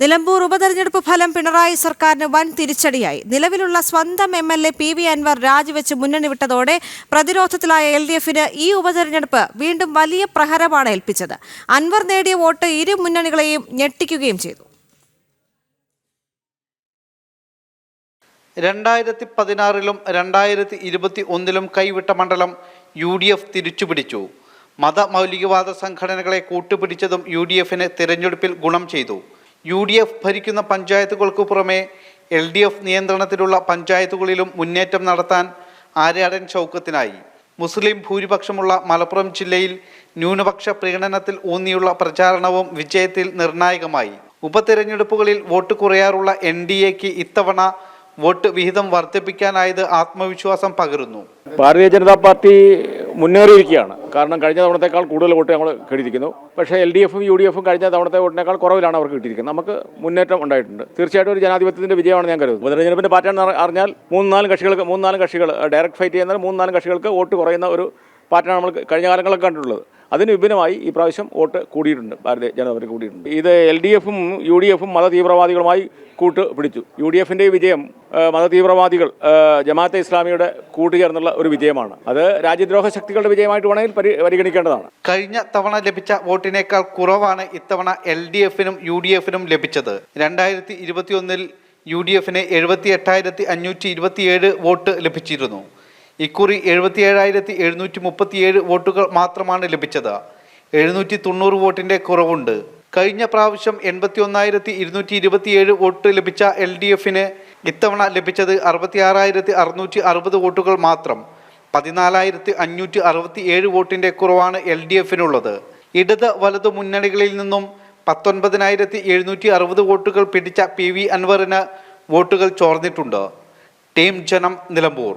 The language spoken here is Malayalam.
നിലമ്പൂർ ഉപതെരഞ്ഞെടുപ്പ് ഫലം പിണറായി സർക്കാരിന് വൻ തിരിച്ചടിയായി. നിലവിലുള്ള സ്വന്തം M L A P V Anvar രാജിവെച്ച് മുന്നണി വിട്ടതോടെ പ്രതിരോധത്തിലായ എൽ ഡി എഫിന് ഈ ഉപതെരഞ്ഞെടുപ്പ് വീണ്ടും വലിയ പ്രഹരമാണ് ഏൽപ്പിച്ചത്. അൻവർ നേടിയ വോട്ട് ഇരു മുന്നണികളെയും ഞെട്ടിക്കുകയും ചെയ്തു. രണ്ടായിരത്തി പതിനാറിലും രണ്ടായിരത്തി ഇരുപത്തി ഒന്നിലും കൈവിട്ട മണ്ഡലം യു ഡി എഫ് തിരിച്ചുപിടിച്ചു. മതമൗലികവാദ സംഘടനകളെ കൂട്ടുപിടിച്ചതും യു ഡി എഫിന് തിരഞ്ഞെടുപ്പിൽ ഗുണം ചെയ്തു. യു ഡി എഫ് ഭരിക്കുന്ന പഞ്ചായത്തുകൾക്കു പുറമെ എൽ ഡി എഫ് നിയന്ത്രണത്തിലുള്ള പഞ്ചായത്തുകളിലും മുന്നേറ്റം നടത്താൻ ആര്യാടൻ ചൗക്കത്തിനായി. മുസ്ലിം ഭൂരിപക്ഷമുള്ള മലപ്പുറം ജില്ലയിൽ ന്യൂനപക്ഷ പ്രീണനത്തിൽ ഊന്നിയുള്ള പ്രചാരണവും വിജയത്തിൽ നിർണായകമായി. ഉപതെരഞ്ഞെടുപ്പുകളിൽ വോട്ട് കുറയാറുള്ള എൻ ഡി എക്ക് ഇത്തവണ വോട്ട് വിഹിതം വർദ്ധിപ്പിക്കാനായത് ആത്മവിശ്വാസം പകരുന്നു. ഭാരതീയ ജനതാ പാർട്ടി മുന്നേറിയിരിക്കുകയാണ്. കാരണം കഴിഞ്ഞ തവണത്തേക്കാൾ കൂടുതൽ വോട്ട് ഞങ്ങൾ കിട്ടിയിരിക്കുന്നു പക്ഷേ എൽ ഡി എഫും യു ഡി എഫും കഴിഞ്ഞ തവണത്തെ വോട്ടിനേക്കാൾ കുറവിലാണ് അവർക്ക് കിട്ടിയിരിക്കുന്നത്. നമുക്ക് മുന്നേറ്റം ഉണ്ടായിട്ടുണ്ട്. തീർച്ചയായിട്ടും ഒരു ജനാധിപത്യത്തിന്റെ വിജയമാണ് ഞാൻ കരുതുന്നത് ഉപതെരഞ്ഞെടുപ്പിന്റെ പാറ്റേൺ അറിഞ്ഞാൽ നാല് കക്ഷികൾക്ക് മൂന്നാൽ കക്ഷികൾ ഡയറക്റ്റ് ഫൈറ്റ് ചെയ്യുന്ന നാല് കക്ഷികൾക്ക് വോട്ട് കുറയുന്ന ഒരു പാറ്റേൺ നമ്മൾ കഴിഞ്ഞ കാലങ്ങളൊക്കെ കണ്ടിട്ടുള്ളത്. അതിന് വിഭിന്നമായി ഈ പ്രാവശ്യം വോട്ട് കൂടിയിട്ടുണ്ട് ഭാരതീയ ജനതാ പാർട്ടി കൂടിയിട്ടുണ്ട്. ഇത് എൽ ഡി എഫും യു ഡി എഫും മത തീവ്രവാദികളുമായി കൂട്ട് പിടിച്ചു. യു ഡി എഫിന്റെ വിജയം മതതീവ്രവാദികൾ ജമാഅത്തെ ഇസ്ലാമിയുടെ കൂട്ടുചേർന്നുള്ള ഒരു വിജയമാണ്. അത് രാജ്യദ്രോഹ ശക്തികളുടെ വിജയമായിട്ട് വേണമെങ്കിൽ പരിഗണിക്കേണ്ടതാണ്. കഴിഞ്ഞ തവണ ലഭിച്ച വോട്ടിനേക്കാൾ കുറവാണ് ഇത്തവണ എൽ ഡി എഫിനും യു ഡി എഫിനും ലഭിച്ചത്. രണ്ടായിരത്തി ഇരുപത്തിയൊന്നിൽ യു ഡി എഫിന് എഴുപത്തി എട്ടായിരത്തി അഞ്ഞൂറ്റി ഇരുപത്തിയേഴ് വോട്ട് ലഭിച്ചിരുന്നു. ഇക്കുറി എഴുപത്തി ഏഴായിരത്തി എഴുന്നൂറ്റി മുപ്പത്തിയേഴ് വോട്ടുകൾ മാത്രമാണ് ലഭിച്ചത്. എഴുന്നൂറ്റി തൊണ്ണൂറ് വോട്ടിന്റെ കുറവുണ്ട്. കഴിഞ്ഞ പ്രാവശ്യം എൺപത്തി ഒന്നായിരത്തി ഇരുന്നൂറ്റി ഇരുപത്തിയേഴ് വോട്ട് ലഭിച്ച എൽ ഡി എഫിന് ഇത്തവണ ലഭിച്ചത് അറുപത്തി ആറായിരത്തി അറുന്നൂറ്റി അറുപത് വോട്ടുകൾ മാത്രം. പതിനാലായിരത്തി അഞ്ഞൂറ്റി അറുപത്തി ഏഴ് വോട്ടിന്റെ കുറവാണ് എൽ ഡി എഫിനുള്ളത് ഇടത് വലതു മുന്നണികളിൽ നിന്നും പത്തൊൻപതിനായിരത്തി എഴുന്നൂറ്റി അറുപത് വോട്ടുകൾ പിടിച്ച പി വി അൻവറിന് വോട്ടുകൾ ചോർന്നിട്ടുണ്ട്. ടീം ജനം നിലമ്പൂർ.